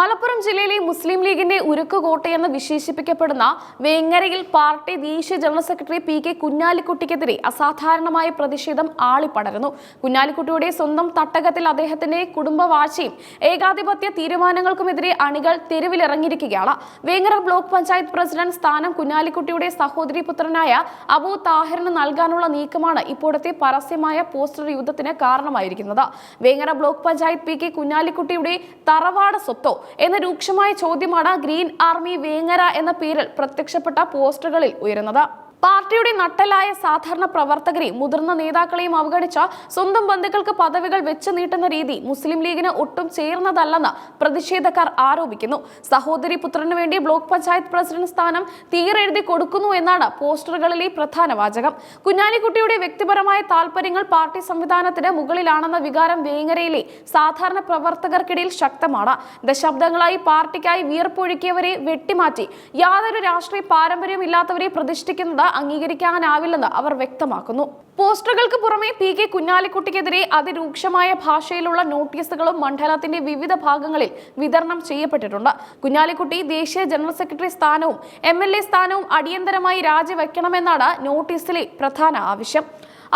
മലപ്പുറം ജില്ലയിലെ മുസ്ലിം ലീഗിന്റെ ഉരുക്കുകോട്ടയെന്ന് വിശേഷിപ്പിക്കപ്പെടുന്ന വേങ്ങരയിൽ പാർട്ടി ദേശീയ ജനറൽ സെക്രട്ടറി പി കെ കുഞ്ഞാലിക്കുട്ടിക്കെതിരെ അസാധാരണമായ പ്രതിഷേധം ആളിപ്പടരുന്നു. കുഞ്ഞാലിക്കുട്ടിയുടെ സ്വന്തം തട്ടകത്തിൽ അദ്ദേഹത്തിന്റെ കുടുംബവാഴ്ചയും ഏകാധിപത്യ തീരുമാനങ്ങൾക്കുമെതിരെ അണികൾ തെരുവിലിറങ്ങിയിരിക്കുകയാണ്. വേങ്ങര ബ്ലോക്ക് പഞ്ചായത്ത് പ്രസിഡന്റ് സ്ഥാനം കുഞ്ഞാലിക്കുട്ടിയുടെ സഹോദരി പുത്രനായ അബു താഹിറിന് നൽകാനുള്ള നീക്കമാണ് ഇപ്പോഴത്തെ പരസ്യമായ പോസ്റ്റർ യുദ്ധത്തിന് കാരണമായിരിക്കുന്നത്. Vengara block panchayat P K കുഞ്ഞാലിക്കുട്ടിയുടെ തറവാട് സ്വത്തോ എന്ന രൂക്ഷമായ ചോദ്യമാണ് ഗ്രീൻ ആർമി വേങ്ങര എന്ന പേരിൽ പ്രത്യക്ഷപ്പെട്ട പോസ്റ്ററുകളിൽ ഉയരുന്നത്. പാർട്ടിയുടെ നട്ടലായ സാധാരണ പ്രവർത്തകരെയും മുതിർന്ന നേതാക്കളെയും അവഗണിച്ച സ്വന്തം ബന്ധുക്കൾക്ക് പദവികൾ വെച്ച് നീട്ടുന്ന രീതി മുസ്ലിം ലീഗിന് ഒട്ടും ചേർന്നതല്ലെന്ന് പ്രതിഷേധക്കാർ ആരോപിക്കുന്നു. സഹോദരി പുത്രന് വേണ്ടി ബ്ലോക്ക് പഞ്ചായത്ത് പ്രസിഡന്റ് സ്ഥാനം തീരെഴുതി കൊടുക്കുന്നു എന്നാണ് പോസ്റ്ററുകളിലെ പ്രധാന വാചകം. കുഞ്ഞാലിക്കുട്ടിയുടെ വ്യക്തിപരമായ താൽപര്യങ്ങൾ പാർട്ടി സംവിധാനത്തിന് മുകളിലാണെന്ന വികാരം വേങ്ങരയിലെ സാധാരണ പ്രവർത്തകർക്കിടയിൽ ശക്തമാണ്. ദശാബ്ദങ്ങളായി പാർട്ടിക്കായി വിയർപ്പൊഴുക്കിയവരെ വെട്ടിമാറ്റി യാതൊരു രാഷ്ട്രീയ പാരമ്പര്യം ഇല്ലാത്തവരെ പ്രതിഷ്ഠിക്കുന്നത് അംഗീകരിക്കാനാവില്ലെന്ന് അവർ വ്യക്തമാക്കുന്നു. പോസ്റ്ററുകൾക്ക് പുറമെ പി കെ കുഞ്ഞാലിക്കുട്ടിക്കെതിരെ അതിരൂക്ഷമായ ഭാഷയിലുള്ള നോട്ടീസുകളും മണ്ഡലത്തിന്റെ വിവിധ ഭാഗങ്ങളിൽ വിതരണം ചെയ്യപ്പെട്ടിട്ടുണ്ട്. കുഞ്ഞാലിക്കുട്ടി ദേശീയ ജനറൽ സെക്രട്ടറി സ്ഥാനവും എം എൽ എ സ്ഥാനവും അടിയന്തരമായി രാജിവെക്കണമെന്നാണ് നോട്ടീസിലെ പ്രധാന ആവശ്യം.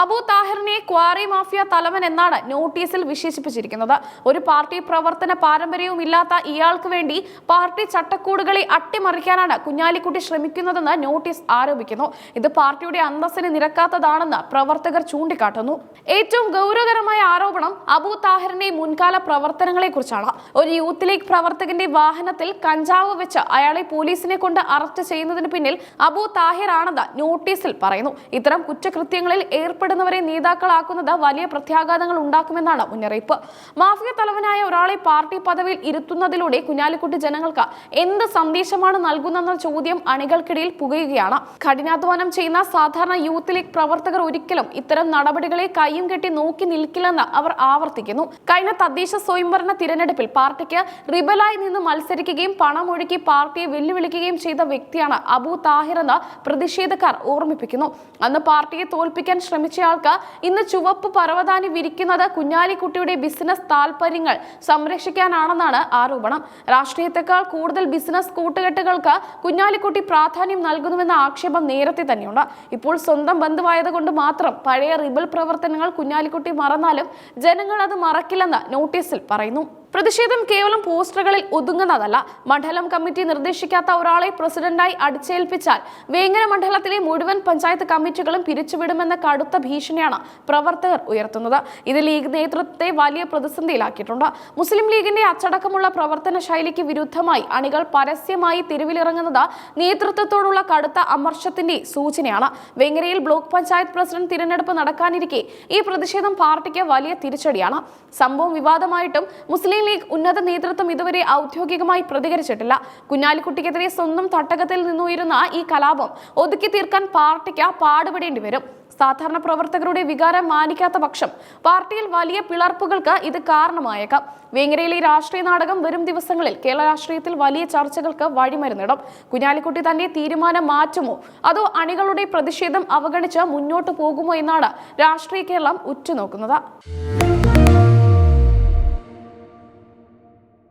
അബു താഹിറിനെ ക്വാറി മാഫിയ തലവൻ എന്നാണ് നോട്ടീസിൽ വിശേഷിപ്പിച്ചിരിക്കുന്നത്. ഒരു പാർട്ടി പ്രവർത്തന പാരമ്പര്യവും ഇല്ലാത്ത ഇയാൾക്ക് വേണ്ടി പാർട്ടി ചട്ടക്കൂടുകളെ അട്ടിമറിക്കാനാണ് കുഞ്ഞാലിക്കുട്ടി ശ്രമിക്കുന്നതെന്ന് നോട്ടീസ് ആരോപിക്കുന്നു. ഇത് പാർട്ടിയുടെ അന്തസ്സിന് നിരക്കാത്തതാണെന്ന് പ്രവർത്തകർ ചൂണ്ടിക്കാട്ടുന്നു. ഏറ്റവും ഗൗരവകരമായ ആരോപണം അബു താഹിറിന്റെ മുൻകാല പ്രവർത്തനങ്ങളെ കുറിച്ചാണ് ഒരു യൂത്ത് ലീഗ് പ്രവർത്തകന്റെ വാഹനത്തിൽ കഞ്ചാവ് വെച്ച് അയാളെ പോലീസിനെ കൊണ്ട് അറസ്റ്റ് ചെയ്യുന്നതിന് പിന്നിൽ അബു താഹിർ ആണെന്ന് നോട്ടീസിൽ പറയുന്നു. ഇത്തരം കുറ്റകൃത്യങ്ങളിൽ ഏർപ്പെടുന്നവരെ നേതാക്കളാക്കുന്നത് വലിയ പ്രത്യാഘാതങ്ങൾ ഉണ്ടാക്കുമെന്നാണ് മുന്നറിയിപ്പ്. മാഫിയ തലവനായ ഒരാളെ പാർട്ടി പദവിയിൽ ഇരുത്തുന്നതിലൂടെ കുഞ്ഞാലിക്കുട്ടി ജനങ്ങൾക്ക് എന്ത് സന്ദേശമാണ് നൽകുന്നെന്ന ചോദ്യം അണികൾക്കിടയിൽ പുകയുകയാണ്. കഠിനാധ്വാനം ചെയ്യുന്ന സാധാരണ യൂത്ത് ലീഗ് പ്രവർത്തകർ ഒരിക്കലും ഇത്തരം നടപടികളെ കൈയും കെട്ടി നോക്കി നിൽക്കില്ലെന്ന് അവർ ആവർത്തിക്കുന്നു. കഴിഞ്ഞ തദ്ദേശ സ്വയംഭരണ തിരഞ്ഞെടുപ്പിൽ പാർട്ടിക്ക് റിബലായി നിന്ന് മത്സരിക്കുകയും പണമൊഴുക്കി പാർട്ടിയെ വെല്ലുവിളിക്കുകയും ചെയ്ത വ്യക്തിയാണ് അബു താഹിർ എന്ന് പ്രതിഷേധക്കാർ ഓർമ്മിപ്പിക്കുന്നു. അന്ന് പാർട്ടിയെ തോൽപ്പിക്കാൻ ശ്രമിച്ചയാൾക്ക് ഇന്ന് ചുവപ്പ് പർവതാനി വിരിക്കുന്നത് കുഞ്ഞാലിക്കുട്ടിയുടെ ബിസിനസ് താൽപര്യങ്ങൾ സംരക്ഷിക്കാനാണെന്നാണ് ആരോപണം. രാഷ്ട്രീയത്തെക്കാൾ കൂടുതൽ ബിസിനസ് കൂട്ടുകെട്ടുകൾക്ക് കുഞ്ഞാലിക്കുട്ടി പ്രാധാന്യം നൽകുന്നുവെന്ന ആക്ഷേപം നേരത്തെ തന്നെയുണ്ട്. ഇപ്പോൾ സ്വന്തം ബന്ധുവായതുകൊണ്ട് മാത്രം പഴയ റിബൽ പ്രവർത്തനങ്ങൾ കുഞ്ഞാലിക്കുട്ടി മറന്നാലും ജനങ്ങൾ അത് മറക്കില്ലെന്ന് നോട്ടീസിൽ പറയുന്നു. പ്രതിഷേധം കേവലം പോസ്റ്ററുകളിൽ ഒതുങ്ങുന്നതല്ല. മണ്ഡലം കമ്മിറ്റി നിർദ്ദേശിക്കാത്ത ഒരാളെ പ്രസിഡന്റായി അടിച്ചേൽപ്പിച്ചാൽ വേങ്ങര മണ്ഡലത്തിലെ മുഴുവൻ പഞ്ചായത്ത് കമ്മിറ്റികളും പിരിച്ചുവിടുമെന്ന കടുത്ത ഭീഷണിയാണ് പ്രവർത്തകർ ഉയർത്തുന്നത്. ഇത് ലീഗ് നേതൃത്വത്തെ വലിയ പ്രതിസന്ധിയിലാക്കിയിട്ടുണ്ട്. മുസ്ലിം ലീഗിന്റെ അച്ചടക്കമുള്ള പ്രവർത്തന ശൈലിക്ക് വിരുദ്ധമായി അണികൾ പരസ്യമായി തെരുവിലിറങ്ങുന്നത് നേതൃത്വത്തോടുള്ള കടുത്ത അമർഷത്തിന്റെ സൂചനയാണ്. വേങ്ങരയിൽ ബ്ലോക്ക് പഞ്ചായത്ത് പ്രസിഡന്റ് തിരഞ്ഞെടുപ്പ് നടക്കാനിരിക്കെ ഈ പ്രതിഷേധം പാർട്ടിക്ക് വലിയ തിരിച്ചടിയാണ്. സംഭവം വിവാദമായിട്ടും ലീഗ് ഉന്നത നേതൃത്വം ഇതുവരെ ഔദ്യോഗികമായി പ്രതികരിച്ചിട്ടില്ല. കുഞ്ഞാലിക്കുട്ടിക്കെതിരെ സ്വന്തം തട്ടകത്തിൽ നിന്നുയരുന്ന ഈ കലാപം ഒതുക്കി തീർക്കാൻ പാർട്ടിക്ക് പാടുപെടേണ്ടി വരും. സാധാരണ പ്രവർത്തകരുടെ വികാരം മാനിക്കാത്ത പക്ഷം പാർട്ടിയിൽ വലിയ പിളർപ്പുകൾക്ക് ഇത് കാരണമായേക്കാം. വേങ്ങരയിലെ രാഷ്ട്രീയ നാടകം വരും ദിവസങ്ങളിൽ കേരള രാഷ്ട്രീയത്തിൽ വലിയ ചർച്ചകൾക്ക് വഴിമരുന്നിടും. കുഞ്ഞാലിക്കുട്ടി തന്നെ തീരുമാനം മാറ്റുമോ? അതോ അണികളുടെ പ്രതിഷേധം അവഗണിച്ച് മുന്നോട്ടു പോകുമോ എന്നാണ് രാഷ്ട്രീയ കേരളം ഉറ്റുനോക്കുന്നത്.